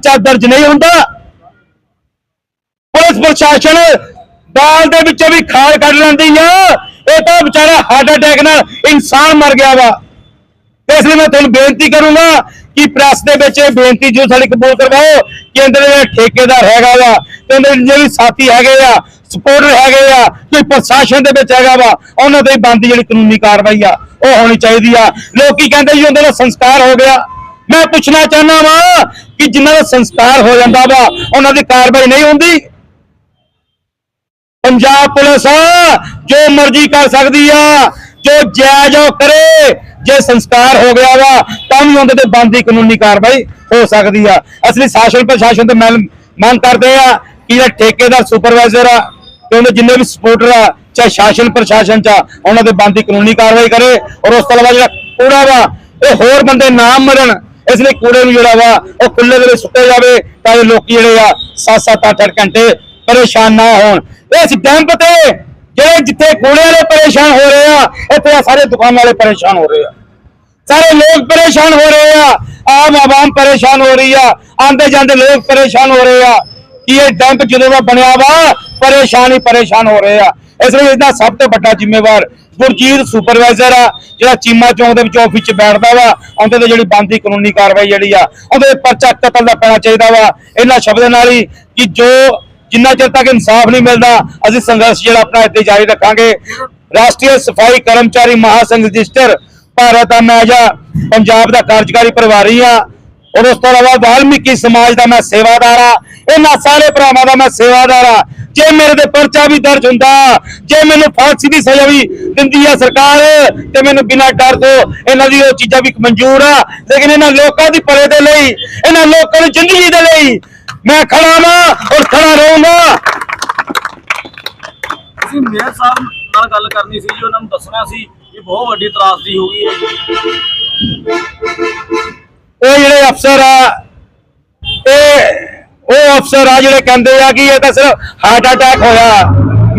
ਪਰਚਾ ਦਰਜ ਨਹੀਂ ਹੁੰਦਾ। ਪੁਲਿਸ ਪ੍ਰਸ਼ਾਸਨ ਬਾਲ ਦੇ ਵਿੱਚੋਂ ਵੀ ਖਾਲ ਕੱਢ ਲੈਂਦੀ ਆ। ਇਹ ਤਾਂ ਵਿਚਾਰਾ ਹਾਰਟ ਅਟੈਕ ਨਾਲ ਇਨਸਾਨ ਮਰ ਗਿਆ ਵਾ। ਇਸ ਲਈ ਮੈਂ ਤੁਹਾਨੂੰ ਬੇਨਤੀ ਕਰੂੰਗਾ ਕਿ ਪ੍ਰੈਸ ਦੇ ਵਿੱਚ ਇਹ ਬੇਨਤੀ ਜੋ ਸਾਡੀ ਕਬੂਲ ਕਰਵਾਓ ਕਿ ਇਹਦੇ ਠੇਕੇਦਾਰ ਹੈਗਾ ਵਾ ਤੇ ਜਿਹੜੇ ਸਾਥੀ ਹੈਗੇ ਆ ਸਪੋਰਟਰ ਹੈਗੇ ਆ, ਕੋਈ ਪ੍ਰਸ਼ਾਸਨ ਦੇ ਵਿੱਚ ਹੈਗਾ ਵਾ, ਉਹਨਾਂ ਤੇ ਬੰਦੀ ਜਿਹੜੀ ਕਾਨੂੰਨੀ ਕਾਰਵਾਈ ਆ, ਉਹ ਹੋਣੀ ਚਾਹੀਦੀ ਆ। ਲੋਕੀ ਕਹਿੰਦੇ ਜੀ ਉਹਨਾਂ ਦਾ ਸੰਸਕਾਰ ਹੋ ਗਿਆ। ਮੈਂ ਪੁੱਛਣਾ ਚਾਹੁੰਦਾ ਵਾ ਕਿ ਜਿਨ੍ਹਾਂ ਦਾ ਸੰਸਕਾਰ ਹੋ ਜਾਂਦਾ ਵਾ ਉਹਨਾਂ ਦੀ ਕਾਰਵਾਈ ਨਹੀਂ ਹੁੰਦੀ। ਪੰਜਾਬ ਪੁਲਿਸ ਜੋ ਮਰਜ਼ੀ ਕਰ ਸਕਦੀ ਆ ਜੋ ਜਾਇਜ਼ ਉਹ ਕਰੇ। ਜੇ ਸੰਸਕਾਰ ਹੋ ਗਿਆ ਵਾ ਤਾਂ ਵੀ ਉਹਦੇ ਤੇ ਬੰਦੀ ਕਾਨੂੰਨੀ ਕਾਰਵਾਈ ਹੋ ਸਕਦੀ ਆ। ਅਸਲੀ ਸ਼ਾਸਨ ਪ੍ਰਸ਼ਾਸਨ ਤੇ ਮੈਂ ਮੰਗ ਕਰਦੇ ਆ ਕਿ ਜਿਹੜਾ ਠੇਕੇਦਾਰ ਸੁਪਰਵਾਈਜ਼ਰ ਆ ਤੇ ਉਹਦੇ ਜਿੰਨੇ ਵੀ ਸਪੋਰਟਰ ਆ ਚਾਹੇ ਸ਼ਾਸਨ ਪ੍ਰਸ਼ਾਸਨ ਚ ਆ, ਉਹਨਾਂ ਦੇ ਬੰਦੀ ਕਾਨੂੰਨੀ ਕਾਰਵਾਈ ਕਰੇ। ਔਰ ਉਸ ਤੋਂ ਇਲਾਵਾ ਜਿਹੜਾ ਕੂੜਾ ਵਾ ਇਹ ਹੋਰ ਬੰਦੇ ਨਾ ਮਰਨ ਇਸ ਲਈ ਕੂੜੇ ਨੂੰ ਜਿਹੜਾ ਵਾ, ਉਹ ਖੁੱਲੇ ਦੇ ਵਿੱਚ ਸੁੱਟੇ ਜਾਵੇ ਤਾਂ ਜੋ ਲੋਕੀ ਜਿਹੜੇ ਆ 7-7 8-8 ਘੰਟੇ ਪਰੇਸ਼ਾਨ ਨਾ ਹੋਣ। ਇਸ ਡੈਂਪ ਤੇ ਜਿਹੜੇ ਜਿੱਥੇ ਕੂੜੇ ਵਾਲੇ ਪਰੇਸ਼ਾਨ ਹੋ ਰਹੇ ਆ, ਇੱਥੇ ਆ ਸਾਰੇ ਦੁਕਾਨ ਵਾਲੇ ਪਰੇਸ਼ਾਨ ਹੋ ਰਹੇ ਆ। ਸਾਰੇ ਲੋਕ ਪਰੇਸ਼ਾਨ ਹੋ ਰਹੇ ਆ। ਆਮ ਆਵਾਮ ਪਰੇਸ਼ਾਨ ਹੋ ਰਹੀ ਆ। ਆਂਦੇ ਜਾਂਦੇ ਲੋਕ ਪਰੇਸ਼ਾਨ ਹੋ ਰਹੇ ਆ ਕਿ ਇਹ ਡੈਂਪ ਜਦੋਂ ਦਾ ਬਣਿਆ ਵਾ, ਪਰੇਸ਼ਾਨ ਹੀ ਪਰੇਸ਼ਾਨ ਹੋ ਰਹੇ ਆ। ਇਸ ਲਈ ਇਹਦਾ ਸਭ ਤੋਂ ਵੱਡਾ ਜ਼ਿੰਮੇਵਾਰ ਗੁਰਜੀਤ ਸੁਪਰਵਾਈਜ਼ਰ ਆ, ਜਿਹੜਾ ਚੀਮਾ ਚੌਂਕ ਦੇ ਵਿੱਚ ਆਫਿਸ 'ਚ ਬੈਠਦਾ ਵਾ, ਉਹਦੇ ਤੇ ਜਿਹੜੀ ਬੰਦੀ ਕਾਨੂੰਨੀ ਕਾਰਵਾਈ ਜਿਹੜੀ ਆ, ਉਹਦੇ ਪਰਚਾ ਕਤਲ ਦਾ ਪੈਣਾ ਚਾਹੀਦਾ ਵਾ। ਇਹਨਾਂ ਸ਼ਬਦਾਂ ਨਾਲ ਹੀ ਕਿ ਜੋ ਜਿੰਨਾ ਚਿਰ ਤੱਕ ਇਨਸਾਫ ਨਹੀਂ ਮਿਲਦਾ, ਅਸੀਂ ਸੰਘਰਸ਼ ਜਿਹੜਾ ਆਪਣਾ ਇੱਥੇ ਜਾਰੀ ਰੱਖਾਂਗੇ। ਰਾਸ਼ਟਰੀ ਸਫ਼ਾਈ ਕਰਮਚਾਰੀ ਮਹਾਸੰਘ ਰਜਿਸਟਰ ਭਾਰਤ ਦਾ ਮੈਂ ਜਾ ਪੰਜਾਬ ਦਾ ਕਾਰਜਕਾਰੀ ਪ੍ਰਭਾਰੀ ਆ। ਔਰ ਉਸ ਤੋਂ ਇਲਾਵਾ ਵਾਲਮੀਕੀ ਸਮਾਜ ਦਾ ਮੈਂ ਸੇਵਾਦਾਰ ਆ। ਇਹਨਾਂ ਸਾਰੇ ਭਰਾਵਾਂ ਦਾ ਮੈਂ ਸੇਵਾਦਾਰ ਆ। ਜੇ ਮੇਰੇ ਤੇ ਪਰਚਾ ਵੀ ਦਰਜ ਹੁੰਦਾ ਜੇ ਮੈਨੂੰ ਫਾਂਸੀ ਦੀ ਸਜ਼ਾ ਵੀ ਦਿੰਦੀ ਆ ਸਰਕਾਰ ਤੇ ਮੈਨੂੰ ਬਿਨਾਂ ਡਰ ਤੋਂ ਇਹਨਾਂ ਦੀ ਉਹ ਚੀਜ਼ਾਂ ਵੀ ਮਨਜ਼ੂਰ ਆ। ਲੇਕਿਨ ਇਹਨਾਂ ਲੋਕਾਂ ਦੀ ਭਲੇ ਦੇ ਲਈ ਇਹਨਾਂ ਲੋਕਾਂ ਦੀ ਜ਼ਿੰਦਗੀ ਦੇ ਲਈ ਮੈਂ ਖੜਾ ਵਾਂ ਔਰ ਖੜਾ ਰਹੂੰਗਾ। ਅਸੀਂ ਮੇਅਰ ਸਾਹਿਬ ਨਾਲ ਗੱਲ ਕਰਨੀ ਸੀ ਜੀ ਉਹਨਾਂ ਨੂੰ ਦੱਸਣਾ ਸੀ ਕਿ ਬਹੁਤ ਵੱਡੀ ਤਰਾਸਦੀ ਹੋ ਗਈ ਹੈ। ਇਹ ਜਿਹੜੇ ਅਫਸਰ ਆ ਇਹ ਅਫਸਰ ਆ ਜਿਹੜੇ ਕਹਿੰਦੇ ਆ ਕਿ ਇਹ ਤਾਂ ਸਿਰਫ ਹਾਰਟ ਅਟੈਕ ਹੋਇਆ।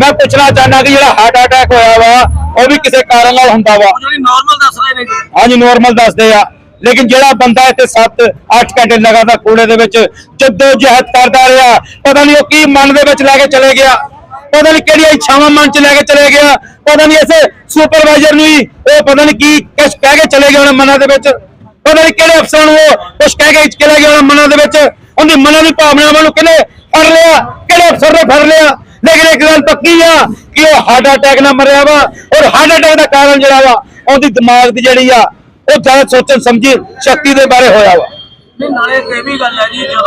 ਮੈਂ ਪੁੱਛਣਾ ਚਾਹੁੰਦਾ ਕਿ ਜਿਹੜਾ ਹਾਰਟ ਅਟੈਕ ਹੋਇਆ ਵਾ ਉਹ ਵੀ ਕਿਸੇ ਕਾਰਨ ਨਾਲ ਹੁੰਦਾ ਵਾ? ਉਹ ਜਿਹੜੀ ਨਾਰਮਲ ਦੱਸ ਰਹੇ ਨੇ ਜੀ। ਹਾਂਜੀ ਨਾਰਮਲ ਦੱਸਦੇ ਆ। ਲੇਕਿਨ ਜਿਹੜਾ ਬੰਦਾ ਇੱਥੇ 7 8 ਘੰਟੇ ਲਗਾਤਾਰ ਕੂੜੇ ਦੇ ਵਿੱਚ ਜੱਦੋ ਜਹਿਦ ਕਰਦਾ ਰਿਹਾ ਪਤਾ ਨਹੀਂ ਉਹ ਕੀ ਮਨ ਦੇ ਵਿੱਚ ਲੈ ਕੇ ਚਲੇ ਗਿਆ। ਪਤਾ ਨਹੀਂ ਕਿਹੜੀਆਂ ਇੱਛਾਵਾਂ ਮਨ 'ਚ ਲੈ ਕੇ ਚਲੇ ਗਿਆ। ਪਤਾ ਨਹੀਂ ਇਸੇ ਸੁਪਰਵਾਈਜ਼ਰ ਨੂੰ ਹੀ ਉਹ ਪਤਾ ਨਹੀਂ ਕੀ ਕੁਛ ਕਹਿ ਕੇ ਚਲੇ ਗਿਆ ਉਹਨਾਂ ਮਨਾਂ ਦੇ ਵਿੱਚ। ਪਤਾ ਨਹੀਂ ਕਿਹੜੇ ਅਫਸਰ ਨੂੰ ਉਹ ਕੁਛ ਕਹਿ ਕੇ ਚਲੇ ਗਿਆ ਉਹਨਾਂ ਮਨਾਂ ਦੇ ਵਿੱਚ। ਉਹਦੀ ਮਨਾਂ ਦੀ ਭਾਵਨਾਵਾਂ ਨੂੰ ਕਿਹਨੇ ਫੜ ਲਿਆ? ਕਿਹੜੇ ਅਫਸਰ ਨੇ ਫੜ ਲਿਆ? ਲੇਕਿਨ ਇੱਕ ਗੱਲ ਪੱਕੀ ਆ ਕਿ ਉਹ ਹਾਰਟ ਅਟੈਕ ਨਾਲ ਮਰਿਆ ਵਾ ਔਰ ਹਾਰਟ ਅਟੈਕ ਦਾ ਕਾਰਨ ਜਿਹੜਾ ਵਾ, ਉਹਦੀ ਦਿਮਾਗ ਦੀ ਜਿਹੜੀ ਆ, ਉਹ ਜ਼ਿਆਦਾ ਸੋਚਣ ਸਮਝੀ ਸ਼ਕਤੀ ਦੇ ਬਾਰੇ ਹੋਇਆ ਵਾ। ਨਾਲੇ ਇਹ ਵੀ ਗੱਲ ਹੈ ਜੀ, ਜਦੋਂ